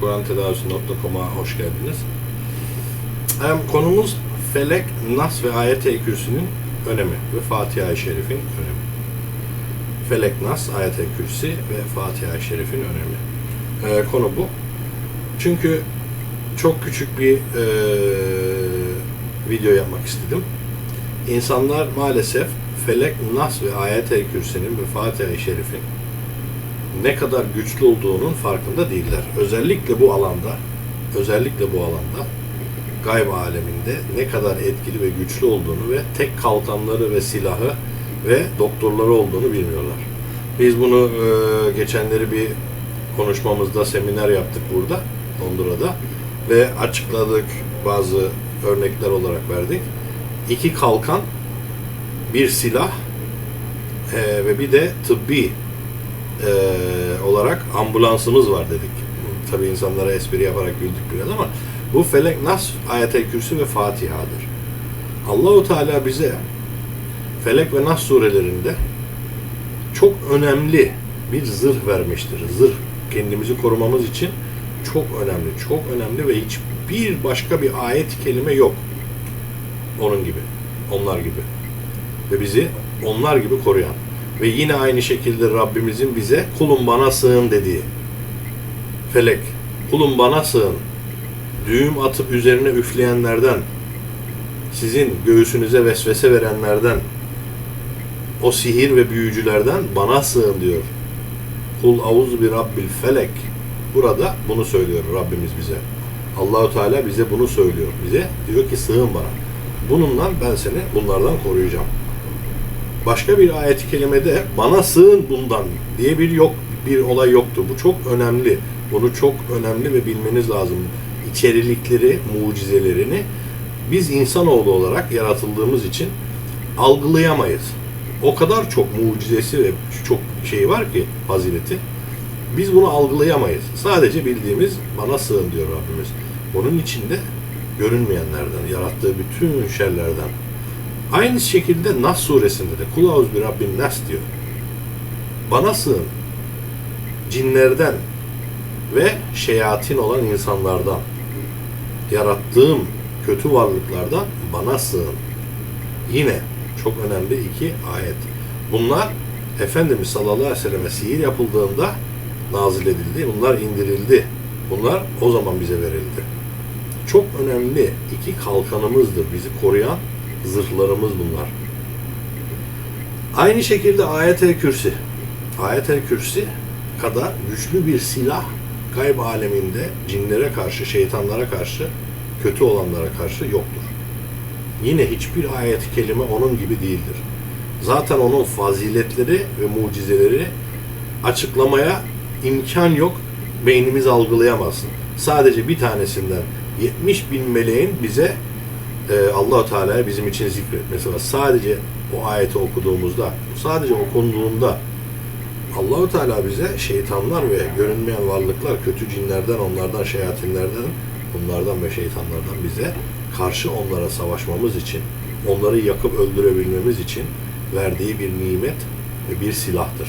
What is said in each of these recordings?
kurantedavisi.com'a hoş geldiniz. Hem konumuz Felek, Nas ve Ayet-i Kürsü'nün önemi ve Fatiha-i Şerif'in önemi. Felek, Nas, Ayet-i Kürsi ve Fatiha-i Şerif'in önemi. Ee, konu bu. Çünkü çok küçük bir e, video yapmak istedim. İnsanlar maalesef Felek, Nas ve Ayet-i Kürsi'nin ve Fatiha-i Şerif'in ne kadar güçlü olduğunun farkında değiller. Özellikle bu alanda, özellikle bu alanda gayb aleminde ne kadar etkili ve güçlü olduğunu ve tek kalkanları ve silahı ve doktorları olduğunu bilmiyorlar. Biz bunu e, geçenleri bir konuşmamızda seminer yaptık burada, Hondura'da ve açıkladık bazı örnekler olarak verdik. İki kalkan, bir silah e, ve bir de tıbbi e, olarak ambulansımız var dedik. Tabii insanlara espri yaparak güldük biraz ama bu Felek Nas, Ayet-i Kürsü ve Fatiha'dır. Allahu Teala bize Felek ve Nas surelerinde çok önemli bir zırh vermiştir. Zırh kendimizi korumamız için çok önemli, çok önemli ve hiçbir başka bir ayet kelime yok. Onun gibi, onlar gibi. Ve bizi onlar gibi koruyan. Ve yine aynı şekilde Rabbimizin bize kulum bana sığın dediği. Felek, kulum bana sığın. Düğüm atıp üzerine üfleyenlerden, sizin göğsünüze vesvese verenlerden, o sihir ve büyücülerden bana sığın diyor. Kul avuz bir rabbil felek. Burada bunu söylüyor Rabbimiz bize. Allahu Teala bize bunu söylüyor. Bize diyor ki sığın bana. Bununla ben seni bunlardan koruyacağım. Başka bir ayet-i kerimede bana sığın bundan diye bir yok bir olay yoktu. Bu çok önemli. Bunu çok önemli ve bilmeniz lazım. İçerilikleri, mucizelerini biz insanoğlu olarak yaratıldığımız için algılayamayız. O kadar çok mucizesi ve çok şey var ki fazileti. Biz bunu algılayamayız. Sadece bildiğimiz bana sığın diyor Rabbimiz. Onun içinde görünmeyenlerden, yarattığı bütün şerlerden. Aynı şekilde Nas suresinde de Kul auz bir Rabbin Nas diyor. Bana sığın. Cinlerden ve şeyatin olan insanlardan yarattığım kötü varlıklardan bana sığın. Yine çok önemli iki ayet. Bunlar Efendimiz sallallahu aleyhi ve selleme sihir yapıldığında nazil edildi. Bunlar indirildi. Bunlar o zaman bize verildi. Çok önemli iki kalkanımızdır. Bizi koruyan zırhlarımız bunlar. Aynı şekilde ayet-el kürsi. Ayet-el kürsi kadar güçlü bir silah gayb aleminde cinlere karşı, şeytanlara karşı, kötü olanlara karşı yoktur. Yine hiçbir ayet kelime onun gibi değildir. Zaten onun faziletleri ve mucizeleri açıklamaya imkan yok. Beynimiz algılayamaz. Sadece bir tanesinden 70 bin meleğin bize e, allah Teala'ya bizim için zikretmesi var. Sadece o ayeti okuduğumuzda, sadece okunduğunda Allahu Teala bize şeytanlar ve görünmeyen varlıklar, kötü cinlerden, onlardan, şeyatinlerden, bunlardan ve şeytanlardan bize karşı onlara savaşmamız için, onları yakıp öldürebilmemiz için verdiği bir nimet ve bir silahtır.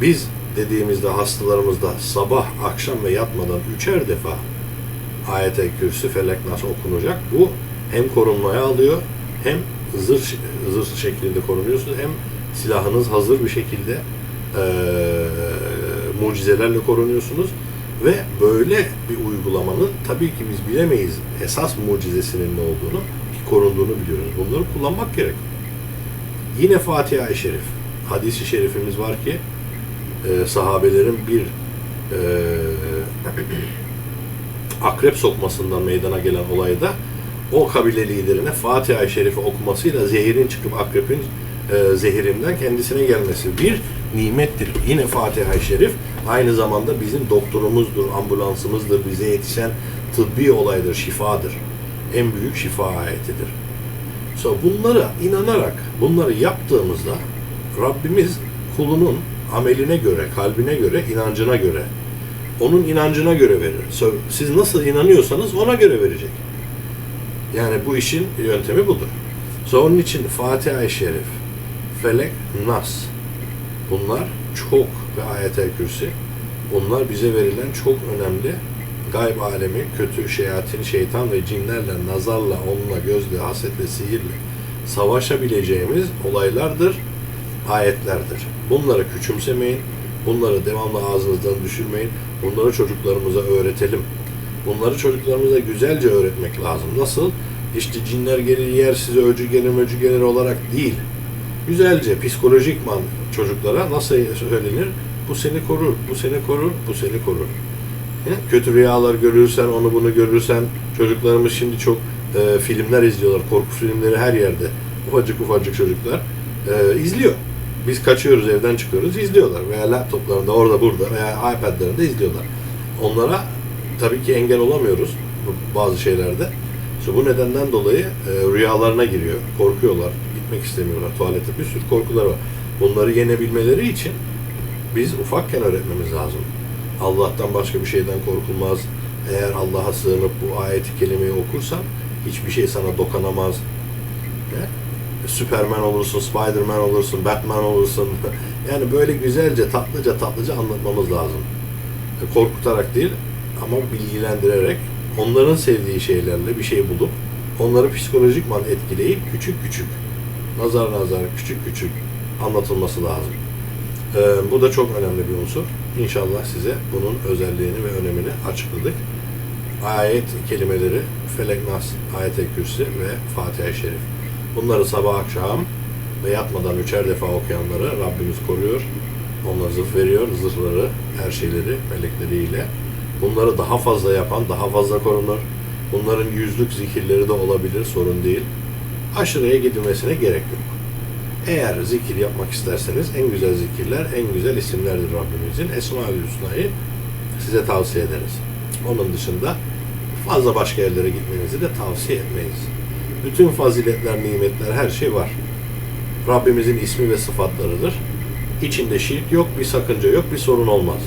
Biz dediğimizde hastalarımızda sabah, akşam ve yatmadan üçer defa ayet-i kürsü, felek nasıl okunacak? Bu hem korunmaya alıyor, hem zırh, zırh şeklinde korunuyorsunuz, hem silahınız hazır bir şekilde e, mucizelerle korunuyorsunuz ve böyle bir uygulamanın tabii ki biz bilemeyiz esas mucizesinin ne olduğunu ki korunduğunu biliyoruz. Bunları kullanmak gerek. Yine Fatiha-i Şerif. Hadis-i şerifimiz var ki e, sahabelerin bir e, akrep sokmasından meydana gelen olayda o kabile liderine Fatiha-i Şerif'i okumasıyla zehirin çıkıp akrepin e, zehirinden kendisine gelmesi bir nimettir. Yine Fatiha-i Şerif aynı zamanda bizim doktorumuzdur, ambulansımızdır, bize yetişen tıbbi olaydır, şifadır. En büyük şifa ayetidir. So, bunlara inanarak, bunları yaptığımızda Rabbimiz kulunun ameline göre, kalbine göre, inancına göre, onun inancına göre verir. Siz nasıl inanıyorsanız ona göre verecek. Yani bu işin yöntemi budur. So, onun için Fatiha-i Şerif, Felek, Nas bunlar çok ve ayet-el kürsi Onlar bize verilen çok önemli gayb alemi, kötü şeyatin, şeytan ve cinlerle, nazarla, onunla, gözle, hasetle, sihirle savaşabileceğimiz olaylardır, ayetlerdir. Bunları küçümsemeyin, bunları devamlı ağzınızdan düşürmeyin, bunları çocuklarımıza öğretelim. Bunları çocuklarımıza güzelce öğretmek lazım. Nasıl? İşte cinler gelir yer size öcü gelir möcü gelir olarak değil. Güzelce psikolojikman çocuklara nasıl söylenir? Bu seni korur, bu seni korur, bu seni korur. He? Kötü rüyalar görürsen, onu bunu görürsen, çocuklarımız şimdi çok e, filmler izliyorlar, korku filmleri her yerde. Ufacık ufacık çocuklar e, izliyor. Biz kaçıyoruz, evden çıkıyoruz, izliyorlar. Veya laptoplarında, orada burada veya iPad'lerinde izliyorlar. Onlara tabii ki engel olamıyoruz bazı şeylerde. İşte bu nedenden dolayı e, rüyalarına giriyor, korkuyorlar, gitmek istemiyorlar, tuvalete bir sürü korkuları var. Bunları yenebilmeleri için biz ufakken öğretmemiz lazım. Allah'tan başka bir şeyden korkulmaz. Eğer Allah'a sığınıp bu ayeti kelimeyi okursan hiçbir şey sana dokanamaz. Ne? Superman olursun, Spiderman olursun, Batman olursun. Yani böyle güzelce, tatlıca tatlıca anlatmamız lazım. E, Korkutarak değil ama bilgilendirerek onların sevdiği şeylerle bir şey bulup onları psikolojikman etkileyip küçük küçük nazar nazar küçük küçük anlatılması lazım. Ee, bu da çok önemli bir unsur. İnşallah size bunun özelliğini ve önemini açıkladık. Ayet kelimeleri Felek Nas, Ayet-i Kürsi ve Fatiha-i Şerif. Bunları sabah akşam ve yatmadan üçer defa okuyanları Rabbimiz koruyor. Onlara zırh veriyor. Zırhları, her şeyleri melekleriyle. Bunları daha fazla yapan daha fazla korunur. Bunların yüzlük zikirleri de olabilir, sorun değil. Aşırıya gidilmesine gerek yok. Eğer zikir yapmak isterseniz en güzel zikirler, en güzel isimlerdir Rabbimizin. Esma-ül Hüsna'yı size tavsiye ederiz. Onun dışında fazla başka yerlere gitmenizi de tavsiye etmeyiz. Bütün faziletler, nimetler, her şey var. Rabbimizin ismi ve sıfatlarıdır. İçinde şirk yok, bir sakınca yok, bir sorun olmaz.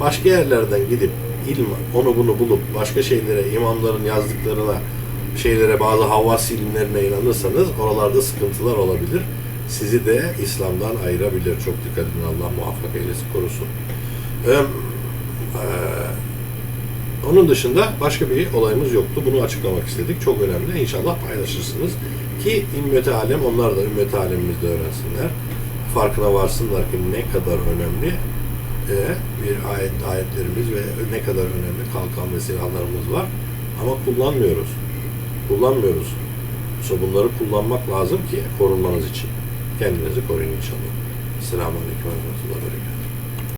Başka yerlerden gidip ilm, onu bunu bulup başka şeylere, imamların yazdıklarına, şeylere, bazı havas ilimlerine inanırsanız oralarda sıkıntılar olabilir. Sizi de İslam'dan ayırabilir. Çok dikkat edin. Allah muvaffak eylesin, korusun. Ee, onun dışında başka bir olayımız yoktu. Bunu açıklamak istedik. Çok önemli. İnşallah paylaşırsınız. Ki ümmeti alem, onlar da ümmeti alemimizde öğrensinler. Farkına varsınlar ki ne kadar önemli e, bir ayet ayetlerimiz ve ne kadar önemli kalkan ve silahlarımız var. Ama kullanmıyoruz. Kullanmıyoruz. So bunları kullanmak lazım ki korunmanız için. Kendinizi koruyun inşallah. Selamun Aleyküm ve Rahmetullah Berekatuhu.